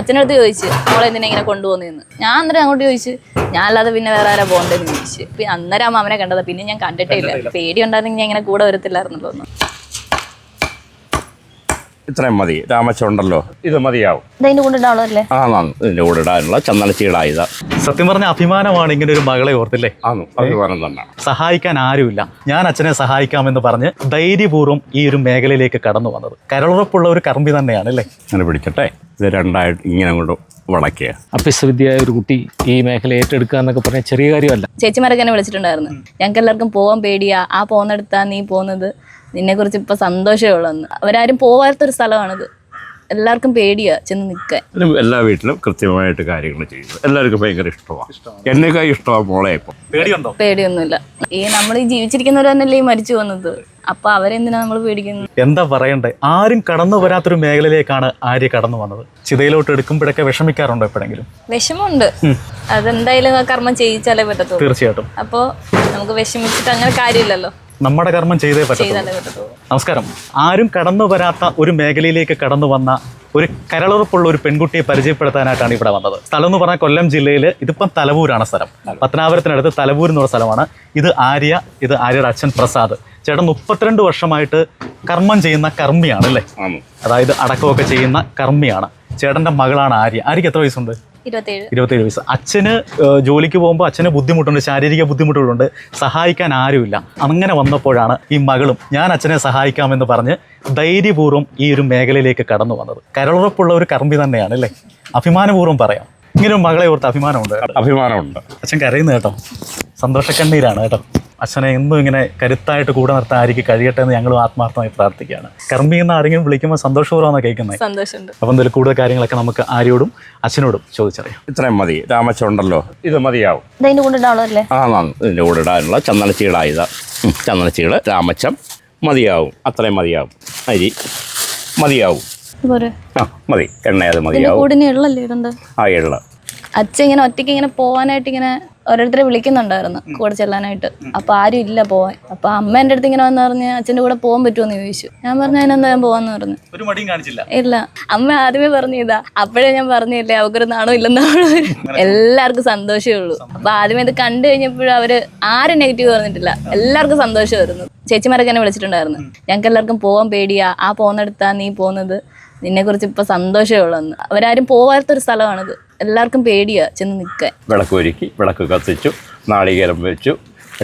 അച്ഛനടുത്ത് ചോദിച്ചു മോളെ എന്തിനാ ഇങ്ങനെ കൊണ്ടുപോകുന്നതെന്ന് ഞാൻ അന്നേരം അങ്ങോട്ട് ചോദിച്ചു ഞാൻ അല്ലാതെ പിന്നെ വേറെ ആരാ പോകണ്ടെന്ന് ചോദിച്ചു. പിന്നെ അന്നേരം അമ്മ മാമനെ കണ്ടത്. പിന്നെ ഞാൻ കണ്ടിട്ടേ ഇല്ല. പേടി ഉണ്ടായിരുന്നെങ്കിൽ ഞാൻ ഇങ്ങനെ കൂടെ വരത്തില്ലായിരുന്നല്ലോ ഒന്ന് ഇത്രയും മതി. രാമച്ച ഉണ്ടല്ലോ. ഇത് മതിയാവും. ഇതതിന്റെ കൊണ്ടിട്ടാണല്ലേ ആ ഇതിന്റെ കൂടെ ഇടാനുള്ള ചന്ദനച്ചീടായത്. സത്യം പറഞ്ഞ അഭിമാനമാണ് ഇങ്ങനെ ഒരു മകളെ ഓർത്തില്ലേ? ആന്നു അഭിമാനം തന്നെ. സഹായിക്കാൻ ആരുമില്ല. ഞാൻ അച്ഛനെ സഹായിക്കാമെന്ന് പറഞ്ഞ് ധൈര്യപൂർവം ഈ ഒരു മേഖലയിലേക്ക് കടന്നു വന്നത്. കരളുറപ്പുള്ള ഒരു കർമ്മി തന്നെയാണ് അല്ലേ അങ്ങനെ പിടിക്കട്ടെ. ഇത് രണ്ടായിട്ട് ഇങ്ങനെ അങ്ങോട്ട് വളയ്ക്കുക അഭ്യസ്തവിദ്യയായ ഒരു കുട്ടി ഈ മേഖല ഏറ്റെടുക്കുക എന്നൊക്കെ പറഞ്ഞാൽ ചെറിയ കാര്യമല്ല. ചേച്ചിമാരൊക്കെ എന്നെ വിളിച്ചിട്ടുണ്ടായിരുന്നു. ഞങ്ങൾക്ക് എല്ലാവർക്കും പോകാൻ പേടിയാ. ആ പോകുന്നിടത്താ നീ പോകുന്നത് നിന്നെ കുറിച്ച് ഇപ്പൊ സന്തോഷമേ ഉള്ളെന്ന് അവരാരും പോവാത്തൊരു സ്ഥലമാണിത്. എല്ലാവർക്കും പേടിയാ ചെന്ന് നിൽക്കാൻ എല്ലാ വീട്ടിലും കൃത്യമായിട്ട് കാര്യങ്ങൾ ചെയ്യുന്നു. എല്ലാവർക്കും ഭയങ്കര ഇഷ്ടമാണ് എന്നേക്കാൾ ഇഷ്ടമാണ് മോളെ ഇപ്പം. പേടിയുണ്ടോ? പേടിയൊന്നുമില്ല. ഈ നമ്മൾ ഈ ജീവിച്ചിരിക്കുന്നവർ തന്നെയല്ലേ ഈ മരിച്ചു വന്നത് അപ്പൊ അവരെന്തിനാ നമ്മൾ പേടിക്കുന്നത്? എന്താ പറയണ്ടേ? ആരും കടന്നു വരാത്തൊരു മേഖലയിലേക്കാണ് ആര്യ കടന്നു വന്നത്. ചിതയിലോട്ട് എടുക്കുമ്പോഴൊക്കെ വിഷമിക്കാറുണ്ടോ എപ്പോഴെങ്കിലും? വിഷമമുണ്ട്. അതെന്തായാലും ആ കർമ്മം ചെയ്യിച്ചാലേ പറ്റത്തുള്ളൂ. തീർച്ചയായിട്ടും. അപ്പോൾ നമുക്ക് വിഷമിച്ചിട്ട് അങ്ങനെ കാര്യമില്ലല്ലോ. നമ്മുടെ കർമ്മം ചെയ്തേ പറ്റത്തുള്ളൂ. നമസ്കാരം. ആരും കടന്നു വരാത്ത ഒരു മേഖലയിലേക്ക് കടന്നു വന്ന ഒരു കരളുറപ്പുള്ള ഒരു പെൺകുട്ടിയെ പരിചയപ്പെടുത്താനായിട്ടാണ് ഇവിടെ വന്നത്. സ്ഥലം എന്ന് പറഞ്ഞാൽ കൊല്ലം ജില്ലയിൽ ഇതിപ്പം തലവൂരാണ് സ്ഥലം. പത്തനാപുരത്തിനടുത്ത് തലവൂർ എന്നുള്ള സ്ഥലമാണ്. ഇത് ആര്യ ഇത് ആര്യയുടെ അച്ഛൻ പ്രസാദ്. ചേട്ടൻ മുപ്പത്തിരണ്ട് വർഷമായിട്ട് കർമ്മം ചെയ്യുന്ന കർമ്മിയാണ് അല്ലേ? അതായത് അടക്കമൊക്കെ ചെയ്യുന്ന കർമ്മിയാണ്. ചേട്ടന്റെ മകളാണ് ആര്യ. ആര്യക്ക് എത്ര വയസ്സുണ്ട്? ഇരുപത്തേഴ്. വയസ്സ്. അച്ഛന് ജോലിക്ക് പോകുമ്പോൾ അച്ഛന് ബുദ്ധിമുട്ടുണ്ട് ശാരീരിക ബുദ്ധിമുട്ടുകളുണ്ട്. സഹായിക്കാൻ ആരുമില്ല. അങ്ങനെ വന്നപ്പോഴാണ് ഈ മകളും ഞാൻ അച്ഛനെ സഹായിക്കാമെന്ന് പറഞ്ഞ് ധൈര്യപൂർവം ഈ ഒരു മേഖലയിലേക്ക് കടന്നു വന്നത്. കരളുറപ്പുള്ള ഒരു കർമ്മി തന്നെയാണ് അല്ലേ? അഭിമാനപൂർവം പറയാം. ഇങ്ങനെ മകളെ ഓർത്ത് അഭിമാനമുണ്ട്. അഭിമാനമുണ്ട്. അച്ഛൻ കരയുന്നു കേട്ടോ. സന്തോഷക്കണ്ണീരാണ് കേട്ടോ. അച്ഛനെ എന്നും ഇങ്ങനെ കരുത്തായിട്ട് കൂടെ നിർത്താൻ ആയിരിക്കും കഴിയട്ടെ എന്ന് ഞങ്ങളും ആത്മാർത്ഥമായി പ്രാർത്ഥിക്കുകയാണ്. കർമ്മി എന്ന് ആരെങ്കിലും വിളിക്കുമ്പോൾ സന്തോഷപൂർവമാണ് കേൾക്കുന്നത് സന്തോഷമുണ്ട്. അപ്പം എന്തെങ്കിലും കൂടുതൽ കാര്യങ്ങളൊക്കെ നമുക്ക് ആരോടും അച്ഛനോടും ചോദിച്ചറിയാം. ഇത്രയും മതി. രാമച്ച ഉണ്ടല്ലോ ഇത് മതിയാവും. ഇതിന്റെ ആ ഇതിന്റെ കൂടെ ഇടാനുള്ള ചന്ദനച്ചീടായത് ചന്ദനച്ചീട് രാമച്ചം മതിയാവും. അത്രയും മതിയാവും. അരി മതിയാവും. ആ മതി. എണ്ണ അത് മതിയാവും. ആ എള്ള. അച്ഛൻ ഇങ്ങനെ ഒറ്റയ്ക്ക് ഇങ്ങനെ പോവാനായിട്ട് ഇങ്ങനെ ഓരോരുത്തരെ വിളിക്കുന്നുണ്ടായിരുന്നു കൂടെ ചെല്ലാനായിട്ട്. അപ്പൊ ആരും ഇല്ല പോവാൻ. അപ്പൊ അമ്മ എന്റെ അടുത്ത് ഇങ്ങനെ വന്ന് പറഞ്ഞ് അച്ഛന്റെ കൂടെ പോകാൻ പറ്റുമോ ചോദിച്ചു. ഞാൻ പറഞ്ഞു അതിനെന്താ ഞാൻ പോവാന്ന് പറഞ്ഞു. ഒരു മടിയും കാണിച്ചില്ല. ഇല്ല. അമ്മ ആദ്യമേ പറഞ്ഞു ഇതാ അപ്പോഴേ ഞാൻ പറഞ്ഞില്ലേ അവക്കൊരു നാണോ ഇല്ലെന്നാണോ എല്ലാവർക്കും സന്തോഷമേ ഉള്ളൂ. അപ്പൊ ആദ്യമേ ഇത് കണ്ടു കഴിഞ്ഞപ്പോഴും അവർ ആരും നെഗറ്റീവ് പറഞ്ഞിട്ടില്ല. എല്ലാവർക്കും സന്തോഷമായിരുന്നു ചേച്ചിമാരൊക്കെ എന്നെ വിളിച്ചിട്ടുണ്ടായിരുന്നു. ഞങ്ങൾക്ക് എല്ലാവർക്കും പോവാൻ പേടിയാ. ആ പോകുന്നിടത്താ നീ പോകുന്നത് നിന്നെ കുറിച്ച് ഇപ്പൊ സന്തോഷമേ ഉള്ളൂ അവരാരും പോവാത്തൊരു സ്ഥലമാണിത്. എല്ലാവർക്കും പേടിയാ ചെന്ന് നിൽക്കാൻ വിളക്ക് ഒരുക്കി വിളക്ക് കത്തിച്ചു നാളികേരം വെച്ചു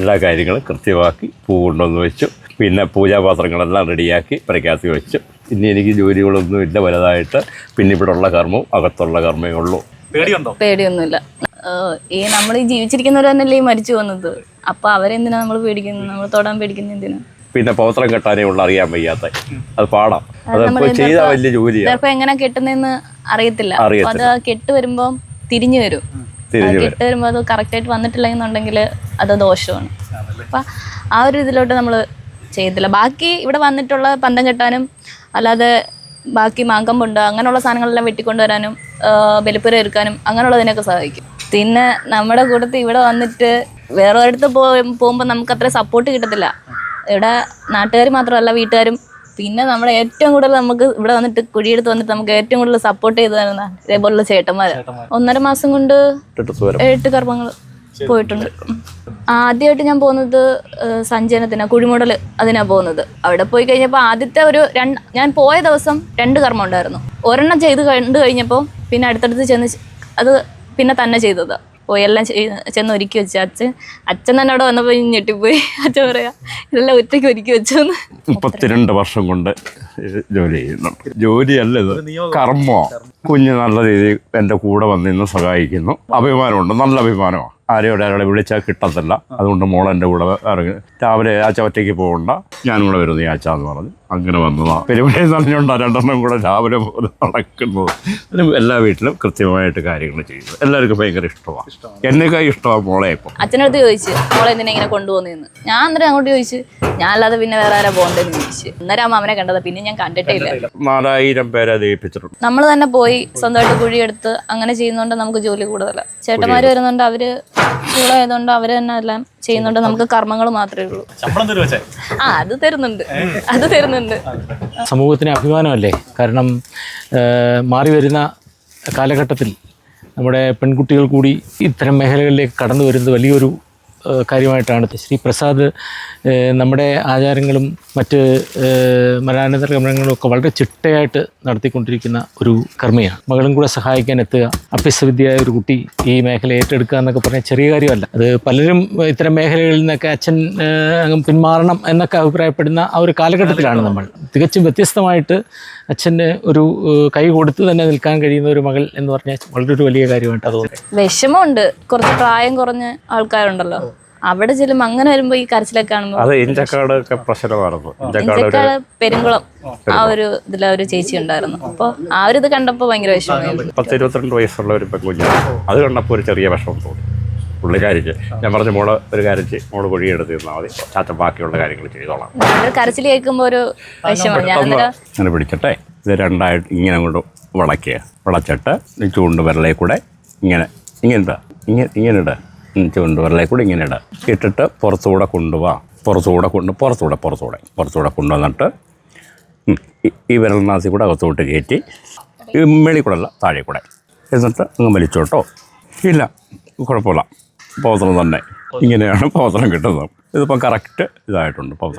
എല്ലാ കാര്യങ്ങളും കൃത്യമാക്കി പൂ കൊണ്ടുവന്ന് വെച്ചു പിന്നെ പൂജാപാത്രങ്ങളെല്ലാം റെഡിയാക്കി പ്രഖ്യാത്തി വെച്ചു. ഇനി എനിക്ക് ജോലികളൊന്നും ഇല്ല വലുതായിട്ട് പിന്നെ ഇവിടെ ഉള്ള കർമ്മവും അകത്തുള്ള കർമ്മേ ഉള്ളൂ. പേടിയുണ്ടോ? പേടിയൊന്നുമില്ല. ഈ നമ്മൾ ഈ ജീവിച്ചിരിക്കുന്നവർ തന്നെയല്ലേ ഈ മരിച്ചു വന്നത് അപ്പൊ അവരെന്തിനാ നമ്മൾ പേടിക്കുന്നത്? നമ്മൾ തൊടാൻ പേടിക്കുന്നത് എന്തിനാ പിന്നെ പൗത്രം കെട്ടാനേ ഉള്ള അറിയാൻ വയ്യാത്ത. അത് പാടാം. അത് ചെയ്താൽ വലിയ ജോലിയാണ് എങ്ങനെ കെട്ടുന്നെന്ന് അറിയത്തില്ല. അത് കെട്ട് വരുമ്പോൾ തിരിഞ്ഞു വരും. കെട്ട് വരുമ്പോൾ അത് കറക്റ്റായിട്ട് വന്നിട്ടില്ലെന്നുണ്ടെങ്കിൽ അത് ദോഷമാണ്. അപ്പൊ ആ ഒരു ഇതിലോട്ട് നമ്മൾ ചെയ്യത്തില്ല. ബാക്കി ഇവിടെ വന്നിട്ടുള്ള പന്തം കെട്ടാനും അല്ലാതെ ബാക്കി മാങ്കം മാങ്കമ്പുണ്ട് അങ്ങനെയുള്ള സാധനങ്ങളെല്ലാം വെട്ടിക്കൊണ്ടുവരാനും ബലിപ്പുര എടുക്കാനും അങ്ങനെയുള്ളതിനൊക്കെ സഹായിക്കും. പിന്നെ നമ്മുടെ കൂട്ടത്തിൽ ഇവിടെ വന്നിട്ട് വേറെ ഒരിടത്ത് പോ പോകുമ്പോൾ നമുക്ക് അത്ര സപ്പോർട്ട് കിട്ടത്തില്ല. ഇവിടെ നാട്ടുകാർ മാത്രമല്ല വീട്ടുകാരും. പിന്നെ നമ്മുടെ ഏറ്റവും കൂടുതൽ നമുക്ക് ഇവിടെ വന്നിട്ട് കുഴിയെടുത്ത് വന്നിട്ട് നമുക്ക് ഏറ്റവും കൂടുതൽ സപ്പോർട്ട് ചെയ്തു തരുന്ന ഇതേപോലുള്ള ചേട്ടന്മാര്. ഒന്നര മാസം കൊണ്ട് എട്ട് കർമ്മങ്ങൾ പോയിട്ടുണ്ട്. ആദ്യമായിട്ട് ഞാൻ പോകുന്നത് സഞ്ചയനത്തിനാ കുഴിമുടൽ അതിനാ പോകുന്നത്. അവിടെ പോയി കഴിഞ്ഞപ്പോൾ ആദ്യത്തെ ഒരു രണ്ട് ഞാൻ പോയ ദിവസം രണ്ട് കർമ്മം ഉണ്ടായിരുന്നു. ഒരെണ്ണം ചെയ്ത് കണ്ടു കഴിഞ്ഞപ്പോൾ പിന്നെ അടുത്തടുത്ത് ചെന്ന് അത് പിന്നെ തന്നെ ചെയ്തതാ. പോയി എല്ലാം ചെന്ന് ഒരുക്കി വെച്ചു. അച്ഛൻ അച്ഛൻ തന്നെ അവിടെ വന്നപ്പോൾ ഞെട്ടിപ്പോയി. അച്ഛൻ പറയാ ഇതെല്ലാം ഒറ്റയ്ക്ക് ഒരുക്കി വെച്ചു മുപ്പത്തിരണ്ട് വർഷം കൊണ്ട് ജോലി ചെയ്യുന്നുണ്ട്. ജോലിയല്ല ഇത് കർമ്മോ. കുഞ്ഞ് നല്ല രീതിയിൽ എന്റെ കൂടെ വന്നിരുന്ന് സഹായിക്കുന്നു. അഭിമാനമുണ്ട് നല്ല അഭിമാനമാണ്. ആരെയും ഒരാളെ വിളിച്ചാൽ കിട്ടത്തില്ല. അതുകൊണ്ട് മോൾ എന്റെ കൂടെ ഇറങ്ങി. രാവിലെ ആച്ച ഒറ്റയ്ക്ക് പോകണ്ട. ഞാനും കൂടെ വരുന്നു ഈ ആച്ച എന്ന് പറഞ്ഞ്. അങ്ങനെ വന്നതാണ് പെരുമഴ നിറഞ്ഞുകൊണ്ടാണ് രണ്ടെണ്ണം കൂടെ രാവിലെ പോലെ നടക്കുന്നത്. അതിന് എല്ലാ വീട്ടിലും കൃത്യമായിട്ട് കാര്യങ്ങൾ ചെയ്യുന്നു. എല്ലാവർക്കും ഭയങ്കര ഇഷ്ടമാണ്. എന്നേക്കാൾ ഇഷ്ടമാണ് മോളെ ഇപ്പം? അച്ഛനടുത്ത് ചോദിച്ചു മോളെ എന്തിനെ ഇങ്ങനെ കൊണ്ടുപോകുന്നതെന്ന് ഞാൻ അന്നേരം അങ്ങോട്ട് ചോദിച്ചു ഞാൻ അല്ലാതെ പിന്നെ വേറെ ആരാ പോകണ്ടെന്ന് ചോദിച്ചു. അന്നേരം ആ മാമനെ കണ്ടത്. പിന്നെ ഞാൻ കണ്ടിട്ടേ ഇല്ല. നാലായിരം പേരെ ദയിപ്പിച്ചിട്ടുണ്ട് നമ്മൾ തന്നെ പോയി സ്വന്തമായിട്ട് കുഴിയെടുത്ത് അങ്ങനെ ചെയ്യുന്നോണ്ട് നമുക്ക് ജോലി കൂടുതലാണ് ചേട്ടന്മാർ വരുന്നുണ്ട് അവർ ആയതുകൊണ്ട് അവർ തന്നെ എല്ലാം ചെയ്യുന്നുണ്ട്. നമുക്ക് കർമ്മങ്ങൾ മാത്രമേ ഉള്ളൂ. ശമ്പളം ആ അത് തരുന്നുണ്ട്. അത് തരുന്നുണ്ട്. സമൂഹത്തിന് അഭിമാനമല്ലേ? കാരണം മാറി വരുന്ന കാലഘട്ടത്തിൽ നമ്മുടെ പെൺകുട്ടികൾ കൂടി ഇത്തരം മേഖലകളിലേക്ക് കടന്നു വരുന്നത് വലിയൊരു കാര്യമായിട്ടാണ്. ശ്രീ പ്രസാദ് നമ്മുടെ ആചാരങ്ങളും മറ്റ് മരണാനന്തര കർമ്മങ്ങളും ഒക്കെ വളരെ ചിട്ടയായിട്ട് നടത്തിക്കൊണ്ടിരിക്കുന്ന ഒരു കർമ്മയാണ്. മകളും കൂടെ സഹായിക്കാൻ എത്തുക അഭ്യസ്തവിദ്യയായ ഒരു കുട്ടി ഈ മേഖല ഏറ്റെടുക്കുക എന്നൊക്കെ പറഞ്ഞാൽ ചെറിയ കാര്യമല്ല. അത് പലരും ഇത്തരം മേഖലകളിൽ നിന്നൊക്കെ അച്ഛൻ പിന്മാറണം എന്നൊക്കെ അഭിപ്രായപ്പെടുന്ന ആ ഒരു കാലഘട്ടത്തിലാണ് നമ്മൾ. തികച്ചും വ്യത്യസ്തമായിട്ട് അച്ഛന് ഒരു കൈ കൊടുത്ത് തന്നെ നിൽക്കാൻ കഴിയുന്ന ഒരു മകൾ എന്ന് പറഞ്ഞാൽ വളരെ ഒരു വലിയ കാര്യമായിട്ടാണ് തോന്നുന്നത് വിഷമമുണ്ട്. കുറച്ച് പ്രായം കുറഞ്ഞ ആൾക്കാരുണ്ടല്ലോ. അവിടെ ചെല്ലുമ്പോൾ അങ്ങനെ വരുമ്പോൾ ഈ കരച്ചിലൊക്കെ കാണുമ്പോൾ അത് ഇഞ്ചക്കാട് ഒക്കെ പ്രശ്നമായിരുന്നു ഇഞ്ചക്കാട് പെരുങ്കുളം ആ ഒരു ഇതിൽ ഒരു ചേച്ചി ഉണ്ടായിരുന്നു. അപ്പോൾ ആ ഒരു ഇത് കണ്ടപ്പോൾ ഭയങ്കര വിഷമമായിരുന്നു. പത്ത് ഇരുപത്തിരണ്ട് വയസ്സുള്ള ഒരു പെൺകുഞ്ഞാണ് അത് കണ്ടപ്പോൾ ഒരു ചെറിയ വിഷമം തോന്നി. പുള്ളിക്കാരിക്ക് ഞാൻ പറഞ്ഞു മോൾ ഒരു കാര്യം ചെയ്യും. മോൾ കുഴിയെടുത്ത് തന്നാൽ മതി. ചാച്ച ബാക്കിയുള്ള കാര്യങ്ങൾ ചെയ്തോളാം. കരച്ചിൽ കേൾക്കുമ്പോൾ ഒരു വിഷമം. ഞാൻ അന്നേരം ഇങ്ങനെ പിടിച്ചിട്ടെ ഇത് രണ്ടായിട്ട് ഇങ്ങനെ അങ്ങോട്ട് വളയ്ക്കുക. വളച്ചിട്ട് ചൂണ്ട് വിരലേ കൂടെ ഇങ്ങനെ. ഇങ്ങനെ ഇങ്ങനെ ഇങ്ങനെ ഇടുക ഉം, കൂടി ഇങ്ങനെ ഇടുക ഇട്ടിട്ട് പുറത്തുകൂടെ കൊണ്ടുപോവാം പുറത്തുകൂടെ കൊണ്ട് പുറത്തുകൂടെ പുറത്തുകൂടെ. പുറത്തുകൂടെ കൊണ്ടുവന്നിട്ട് ഈ- വിരൽനാസി കൂടെ അകത്തോട്ട് കയറ്റി ഈ മേളിൽ കൂടെ അല്ല താഴെ കൂടെ. എന്നിട്ട് അങ്ങ് വലിച്ചോട്ടോ. ഇല്ല കുഴപ്പമില്ല. പൗത്രം തന്നെ. ഇങ്ങനെയാണ് പൗത്രം കിട്ടുന്നത്. ഇതിപ്പോൾ കറക്റ്റ് ഇതായിട്ടുണ്ട് പൗത്രം.